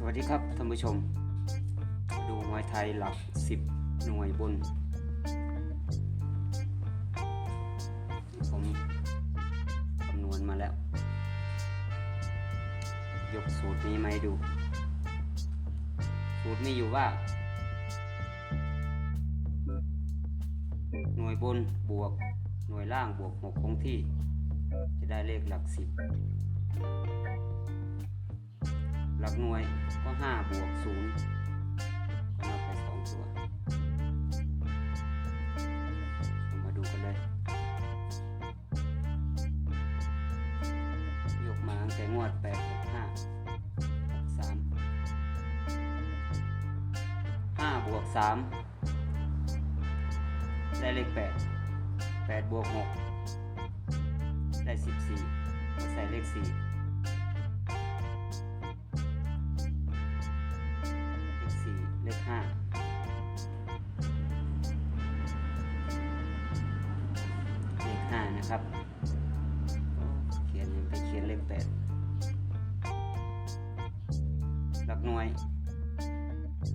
สวัสดีครับท่านผู้ชม ดูมวยไทยหลักสิบหน่วยบน ผมคำนวณมาแล้ว ยกสูตรนี้มาให้ดู สูตรมีอยู่ว่า หน่วยบนบวกหน่วยล่างบวกหกคงที่ จะได้เลขหลักสิบ หลักหน่วยก็5บวก0ก็นับไปงตัวมาดูกันเลย ยกมาตั้งแต่งวด8 6 5 6 3 5บวก3ได้เลข 8 8บวก6ได้ 14ก็ใส่เลข 4 นะครับ เขียนไปเขียนเลขแปดหลักหน่วย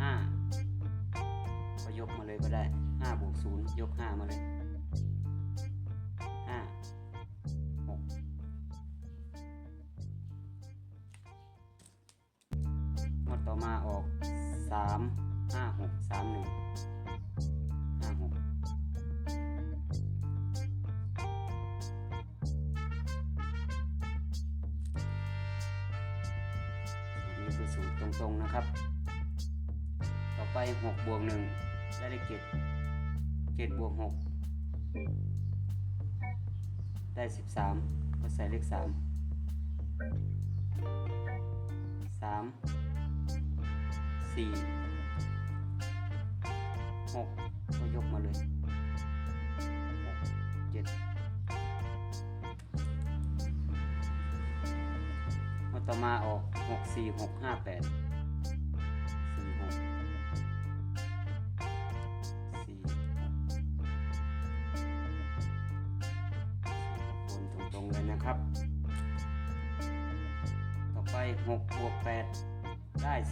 ห้าก็ยกมาเลยก็ได้ห้าบวกศูนย์ยกห้ามาเลยห้าหกงวดต่อมาออกสาม ตรงๆนะครับ ต่อไปหกบวกหนึ่งได้เลขเจ็ดเจ็ดบวกหกได้สิบสามก็ใส่เลขสามสามสี่หกก็ยกมาเลยหกเจ็ดมาต่อมาออกหกสี่หกห้าแปดสี่หกสี่หกบนตรงๆเลยนะครับ ต่อไป6บวก8ได้14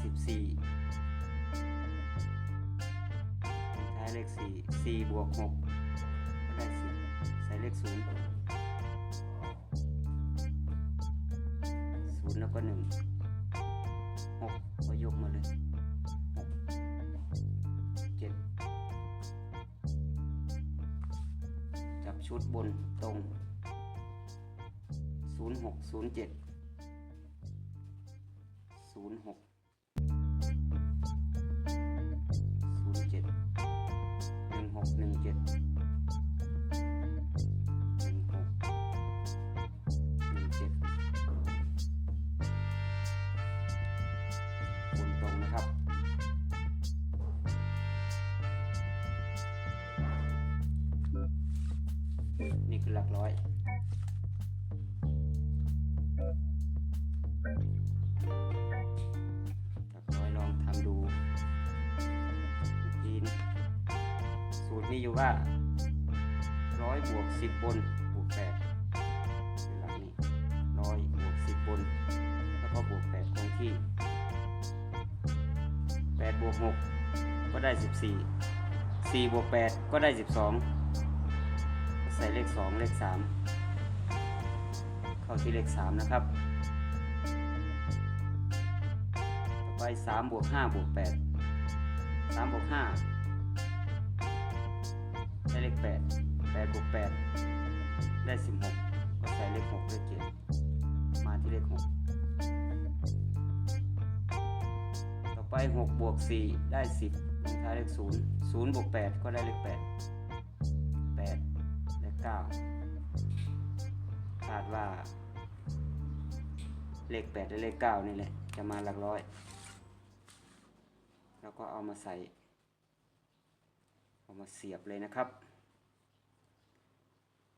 ลงท้ายเลข4 4บวก6ก็ได้10ใส่เลข0 0แล้วก็1 6ก็ยกมาเลย6 7จับชุดบนตรง06 07ศูนย์หกศูนย์เจ็ดหนึ่งหกหนึ่งเจ็ด หลักร้อย หลักร้อยลองทำดูอีกทีนสูตรมีอยู่ว่าร้อยบวกสิบบนบวกแปดคือหลักนี้ร้อยบวกสิบบน แล้วก็บวกแปดคงที่แปดบวกหกก็ได้สิบสี่สี่บวกแปดก็ได้สิบสอง ใส่เลข 2 เลข 3 เข้าที่เลข 3 นะครับต่อไป3บวก5บวก8 3บวก5ได้เลข 8 8บวก8ได้ 16 ก็ใส่เลข 6 เลข 7 มาที่เลข 6 ต่อไป6บวก4ได้ 10ลงท้ายเลข 0 0บวก8ก็ได้เลข 8 9คาดว่า เลขแปดและเลขเก้านี่แหละ จะมาหลักร้อย แล้วก็เอามาใส่ เอามาเสียบเลยนะครับ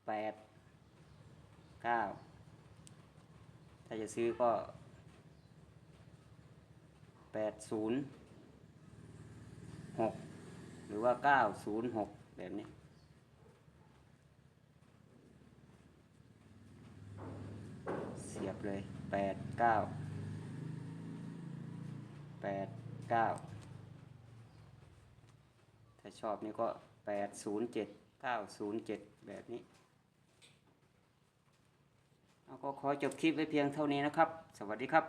แปดเก้าถ้าจะซื้อก็แปดศูนย์หกหรือว่าเก้าศูนย์หกแบบนี้ เลยแปดเก้าแปดเก้าถ้าชอบนี่ก็แปดศูนย์เจ็ดเก้าศูนย์เจ็ดแบบนี้เราก็ขอจบคลิปไว้เพียงเท่านี้นะครับ สวัสดีครับ